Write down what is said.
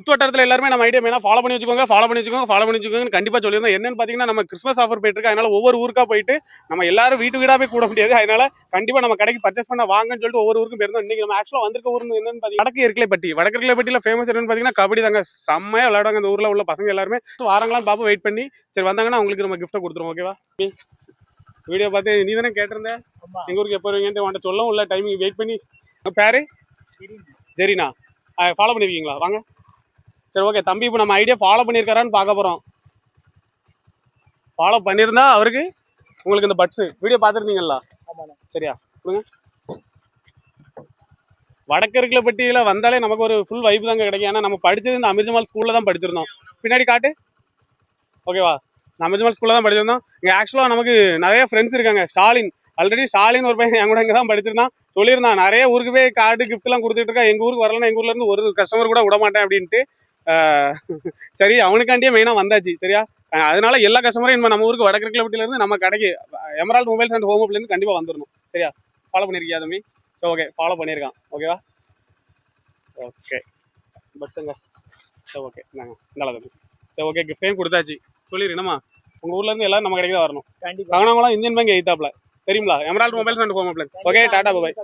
சுற்றுவட்டாரத்தில் எல்லாருமே நம்ம ஐடியா மெயினாக ஃபாலோ பண்ணி வச்சுக்கோங்க ஃபாலோ பண்ணி வச்சுக்கோங்க ஃபாலோ பண்ணி வச்சுக்கோங்க கண்டிப்பாக சொல்லியிருந்தோம். என்னன்னு பார்த்தீங்கன்னா நம்ம கிறிஸ்மஸ் ஆஃபர் போயிட்டு இருக்கு அதனால ஒவ்வொரு ஊருக்கா போயிட்டு நம்ம எல்லாரும் வீட்டு வீடாக போய் கூட முடியாது. அதனால கண்டிப்பாக நம்ம கடைக்கு பர்ச்சேஸ் பண்ண வாங்கன்னு சொல்லிட்டு ஒவ்வொரு ஊருக்கும் போயிருந்தோம். இன்னைக்கு நம்ம ஆக்சுவலாக வந்திருக்க ஊர் என்னன்னு பார்த்தீங்கன்னா வடக்கு இருக்கலைப்பட்டி வடக்கு இருக்கலைப்பட்டியில் ஃபேமஸ் என்னன்னு பார்த்தீங்கன்னா கபடி தாங்க. செம்மையாக விளையாடுவாங்க அந்த ஊரில் உள்ள பசங்க எல்லாருமே. வாரங்களாம் பாப்பா வெயிட் பண்ணி சரி வந்தாங்கன்னா உங்களுக்கு நம்ம கிஃப்ட்டை கொடுத்துருவோம் ஓகேவா வீடியோ பார்த்து நீ தானே கேட்டிருந்த? ஆமா. எங்கள் ஊருக்கு எப்போ வருவீங்கன்ட்டு உன்ட்ட சொல்லவும் இல்லை. டைமிங் வெயிட் பண்ணி. பேரு? சரிண்ணா ஃபாலோ பண்ணிருக்கீங்களா? வாங்க. சரி ஓகே தம்பி இப்போ நம்ம ஐடியா ஃபாலோ பண்ணியிருக்காரான்னு பார்க்க போகிறோம் ஃபாலோ பண்ணியிருந்தா அவருக்கு உங்களுக்கு இந்த பட்ஸு வீடியோ பார்த்துருந்தீங்களா சரியா? கொடுங்க வடக்கருக்கிலப்பட்டியில் வந்தாலே நமக்கு ஒரு ஃபுல் வைப் தாங்க கிடைக்கும். ஏன்னா நம்ம படிச்சது இந்த அமிர்ஜமால் ஸ்கூலில் தான் படிச்சிருந்தோம். பின்னாடி காட்டு. ஓகேவா நான் அமிர்ஜமால் ஸ்கூலில் தான் படிச்சிருந்தோம். இங்கே ஆக்சுவலாக நமக்கு நிறைய ஃப்ரெண்ட்ஸ் இருக்காங்க. ஸ்டாலின். ஆல்ரெடி ஸ்டாலின் ஒரு பையன் என் கூட இங்கே தான் படிச்சிருந்தான். சொல்லியிருந்தான். நிறைய ஊருக்கு போய் கார்டு கிஃப்ட்லாம் கொடுத்துட்டு இருக்கா. எங்கள் ஊருக்கு வரலன்னா எங்கள் ஊர்ல இருந்து ஒரு கஸ்டமர் கூட விட மாட்டேன் அப்படின்ட்டு. சரி அவனுக்காண்டியே மெயினாக வந்தாச்சு சரியா? அதனால எல்லா கஸ்டமரும் இனிமே நம்ம ஊருக்கு வடக்கிழப்பட்டில இருந்து நம்ம கடைக்கு எமரால்ட் மொபைல்ஸ் அண்ட் ஹோம் இருந்து கண்டிப்பாக வந்துடணும் சரியா? ஃபாலோ பண்ணியிருக்கியா தம்பி? ஓகே ஃபாலோ பண்ணியிருக்கான் ஓகேவா ஓகே பட்ஸுங்க சரி ஓகே நாங்கள் நல்லா தம்பி. சரி ஓகே கிஃப்டையும் கொடுத்தாச்சு. சொல்லிடு என்னம்மா? உங்கள் ஊர்ல இருந்து எல்லாரும் நம்ம கடைக்கு தான் வரணும். கவனங்களாம் இந்தியன் பேங்க் எய்த்தாப்ல தெரியுங்களா emerald mobiles and home appliance okay tata bye